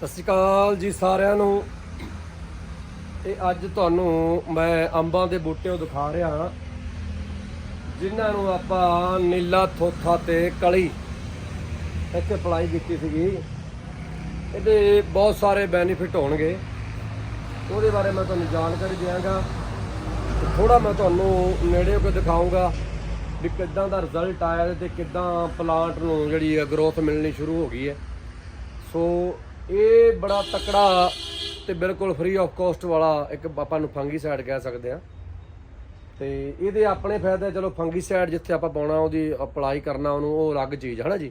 ਸਤਿ ਸ਼੍ਰੀ ਅਕਾਲ ਜੀ ਸਾਰਿਆਂ ਨੂੰ। ਇਹ ਅੱਜ ਤੁਹਾਨੂੰ ਮੈਂ ਅੰਬਾਂ ਦੇ ਬੂਟਿਆਂ ਦਿਖਾ ਰਿਹਾ ਹਾਂ, ਜਿਨ੍ਹਾਂ ਨੂੰ ਆਪਾਂ ਨੀਲਾ ਥੋਥਾ ਤੇ ਕਲੀ ਇੱਥੇ ਅਪਲਾਈ ਕੀਤੀ ਸੀਗੀ। ਇਹਦੇ ਬਹੁਤ ਸਾਰੇ ਬੈਨੀਫਿਟ ਹੋਣਗੇ। ਉਹਦੇ ਬਾਰੇ ਮੈਂ ਤੁਹਾਨੂੰ ਜਾਣਕਾਰੀ ਦਿਆਂਗਾ। ਥੋੜਾ ਮੈਂ ਤੁਹਾਨੂੰ ਨੇੜੇ ਹੋ ਕੇ ਦਿਖਾਉਂਗਾ ਵੀ ਕਿੱਦਾਂ ਦਾ ਰਿਜ਼ਲਟ ਆਇਆ ਤੇ ਕਿੱਦਾਂ ਪਲਾਂਟ ਨੂੰ ਜਿਹੜੀ ਗਰੋਥ ਮਿਲਣੀ ਸ਼ੁਰੂ ਹੋ ਗਈ ਹੈ। ਸੋ ਇਹ ਬੜਾ ਤਕੜਾ ਤੇ ਬਿਲਕੁਲ ਫ੍ਰੀ ਆਫ ਕਾਸਟ ਵਾਲਾ ਇੱਕ ਆਪਾਂ ਨੂੰ ਫੰਗੀਸਾਈਡ ਕਹਿ ਸਕਦੇ ਆ ਤੇ ਇਹਦੇ ਆਪਣੇ ਫਾਇਦੇ ਚਲੋ ਫੰਗੀਸਾਈਡ ਜਿੱਥੇ ਆਪਾਂ ਪਾਉਣਾ, ਉਹਦੀ ਅਪਲਾਈ ਕਰਨਾ, ਉਹਨੂੰ ਉਹ ਅਲੱਗ ਚੀਜ਼ ਹੈ ਨਾ ਜੀ?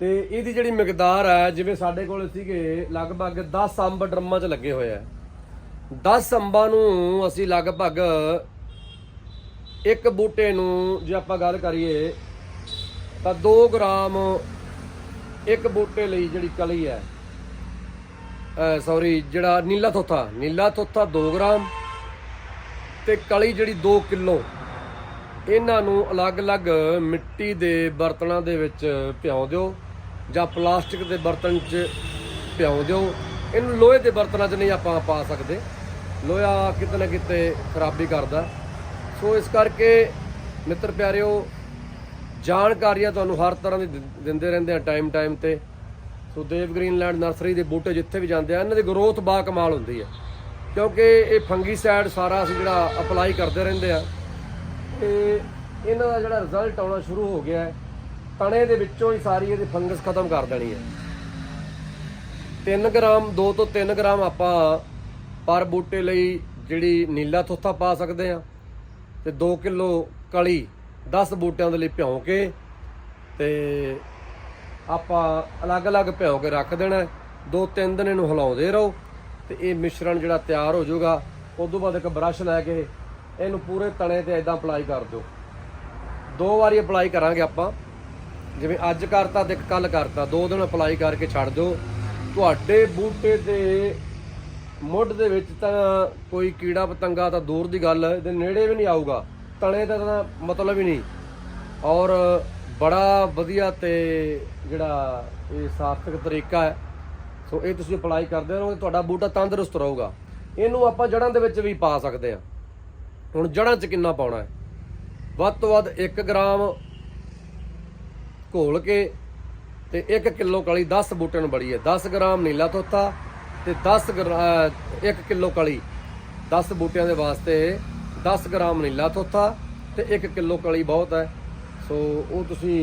ਤੇ ਇਹਦੀ ਜਿਹੜੀ ਮਿਕਦਾਰ ਹੈ ਜਿਵੇਂ ਸਾਡੇ ਕੋਲ ਸੀਗੇ ਲਗਭਗ 10 ਅੰਬ ਡਰਮਾਂ 'ਚ ਲੱਗੇ ਹੋਏ ਆ। 10 ਅੰਬਾਂ ਨੂੰ ਅਸੀਂ ਲਗਭਗ ਇੱਕ ਬੂਟੇ ਨੂੰ ਜੇ ਆਪਾਂ ਗੱਲ ਕਰੀਏ, ਤਾਂ 2 ਗ੍ਰਾਮ ਇੱਕ ਬੂਟੇ ਲਈ ਜਿਹੜੀ ਕਲੀ ਹੈ ਸੌਰੀ ਜਿਹੜਾ ਨੀਲਾ ਥੋਥਾ ਨੀਲਾ ਥੋਥਾ 2 ਗ੍ਰਾਮ ਤੇ ਕਲੀ ਜਿਹੜੀ 2 ਕਿਲੋ, ਇਹਨਾਂ ਨੂੰ ਅਲੱਗ-ਅਲੱਗ ਮਿੱਟੀ ਦੇ ਬਰਤਨਾਂ ਦੇ ਵਿੱਚ ਭਿਓ ਦਿਓ ਜਾਂ ਪਲਾਸਟਿਕ ਦੇ ਬਰਤਨ 'ਚ ਭਿਓ ਦਿਓ। ਇਹਨੂੰ ਲੋਹੇ ਦੇ ਬਰਤਨਾਂ 'ਚ ਨਹੀਂ ਆਪਾਂ ਪਾ ਸਕਦੇ। ਲੋਹਾ ਕਿਤੇ ਨਾ ਕਿਤੇ ਖਰਾਬੀ ਕਰਦਾ। ਸੋ ਇਸ ਕਰਕੇ ਮਿੱਤਰ ਪਿਆਰਿਓ ਜਾਣਕਾਰੀਆਂ ਤੁਹਾਨੂੰ ਹਰ ਤਰ੍ਹਾਂ ਦੀ ਦਿੰ- ਦਿੰਦੇ ਰਹਿੰਦੇ ਆ ਟਾਈਮ ਟਾਈਮ ਤੇ। ਸੋ ਦੇਵ ਗ੍ਰੀਨਲੈਂਡ ਨਰਸਰੀ ਦੇ ਬੂਟੇ ਜਿੱਥੇ ਵੀ ਜਾਂਦੇ ਆ, ਇਹਨਾਂ ਦੀ ਗਰੋਥ ਬਾ ਕਮਾਲ ਹੁੰਦੀ ਹੈ ਕਿਉਂਕਿ ਇਹ ਫੰਗੀਸਾਈਡ ਸਾਰਾ ਅਸੀਂ ਜਿਹੜਾ ਅਪਲਾਈ ਕਰਦੇ ਰਹਿੰਦੇ ਆ, ਤੇ ਇਹਨਾਂ ਦਾ ਜਿਹੜਾ ਰਿਜ਼ਲਟ ਆਉਣਾ ਸ਼ੁਰੂ ਹੋ ਗਿਆ ਹੈ, ਤਣੇ ਦੇ ਵਿੱਚੋਂ ਹੀ ਸਾਰੀ ਇਹਦੀ ਫੰਗਸ ਖਤਮ ਕਰ ਦੇਣੀ ਹੈ। 3 ਗ੍ਰਾਮ 2 ਤੋਂ 3 ਗ੍ਰਾਮ ਆਪਾਂ ਪਰ ਬੂਟੇ ਲਈ ਜਿਹੜੀ ਨੀਲਾ ਥੋਥਾ ਪਾ ਸਕਦੇ ਆ, ਤੇ 2 ਕਿਲੋ ਕਲੀ 10 ਬੂਟਿਆਂ ਦੇ ਲਈ ਭਿਉਂ ਕੇ ਤੇ ਆਪਾਂ ਅਲੱਗ-ਅਲੱਗ ਭਿਉਂ ਕੇ ਰੱਖ ਦੇਣਾ। ਦੋ ਤਿੰਨ ਦਿਨ ਇਹਨੂੰ ਹਿਲਾਉਂਦੇ ਰਹੋ ਤੇ ਇਹ ਮਿਸ਼ਰਣ ਜਿਹੜਾ ਤਿਆਰ ਹੋ ਜਾਊਗਾ ਉਸ ਤੋਂ ਬਾਅਦ ਇੱਕ ਬ੍ਰਸ਼ ਲੈ ਕੇ ਇਹਨੂੰ ਪੂਰੇ ਤਣੇ ਤੇ ਇਦਾਂ ਅਪਲਾਈ ਕਰ ਦਿਓ। ਦੋ ਵਾਰੀ ਅਪਲਾਈ ਕਰਾਂਗੇ ਆਪਾਂ। ਜਿਵੇਂ ਅੱਜ ਕਰਤਾ ਤੇ ਕੱਲ ਕਰਤਾ, ਦੋ ਦਿਨ ਅਪਲਾਈ ਕਰਕੇ ਛੱਡ ਦਿਓ। ਤੁਹਾਡੇ ਬੂਟੇ ਦੇ ਮੁੱਢ ਦੇ ਵਿੱਚ ਤਾਂ ਕੋਈ ਕੀੜਾ ਪਤੰਗਾ ਤਾਂ ਦੂਰ ਦੀ ਗੱਲ ਇਹਦੇ ਨੇੜੇ ਵੀ ਨਹੀਂ ਆਊਗਾ। ਤਣੇ ਦਾ ਤਾਂ ਮਤਲਬ ਹੀ ਨਹੀਂ। ਔਰ ਬੜਾ ਵਧੀਆ ਤੇ ਜਿਹੜਾ ਇਹ ਸਾਰਥਕ ਤਰੀਕਾ ਹੈ। ਸੋ ਇਹ ਤੁਸੀਂ ਅਪਲਾਈ ਕਰਦੇ ਰਹੋ ਤੁਹਾਡਾ ਬੂਟਾ ਤੰਦਰੁਸਤ ਰਹੂਗਾ। ਇਹਨੂੰ ਆਪਾਂ ਜੜਾਂ ਦੇ ਵਿੱਚ ਵੀ ਪਾ ਸਕਦੇ ਆ ਹੁਣ ਜੜਾਂ 'ਚ ਕਿੰਨਾ ਪਾਉਣਾ ਹੈ? ਵੱਧ ਤੋਂ ਵੱਧ 1 ਗ੍ਰਾਮ ਘੋਲ ਕੇ ਤੇ 1 ਕਿਲੋ ਕਲੀ 10 ਬੂਟੇ ਨੂੰ ਬੜੀ ਹੈ 10 ਗ੍ਰਾਮ ਨੀਲਾ ਤੋਤਾ ਤੇ 10 1 ਕਿਲੋ ਕਲੀ 10 ਬੂਟਿਆਂ ਦੇ ਵਾਸਤੇ 10 ਗ੍ਰਾਮ ਨੀਲਾ ਥੋਥਾ ਤੇ 1 ਕਿਲੋ ਕਲੀ ਬਹੁਤ ਹੈ। ਸੋ ਉਹ ਤੁਸੀਂ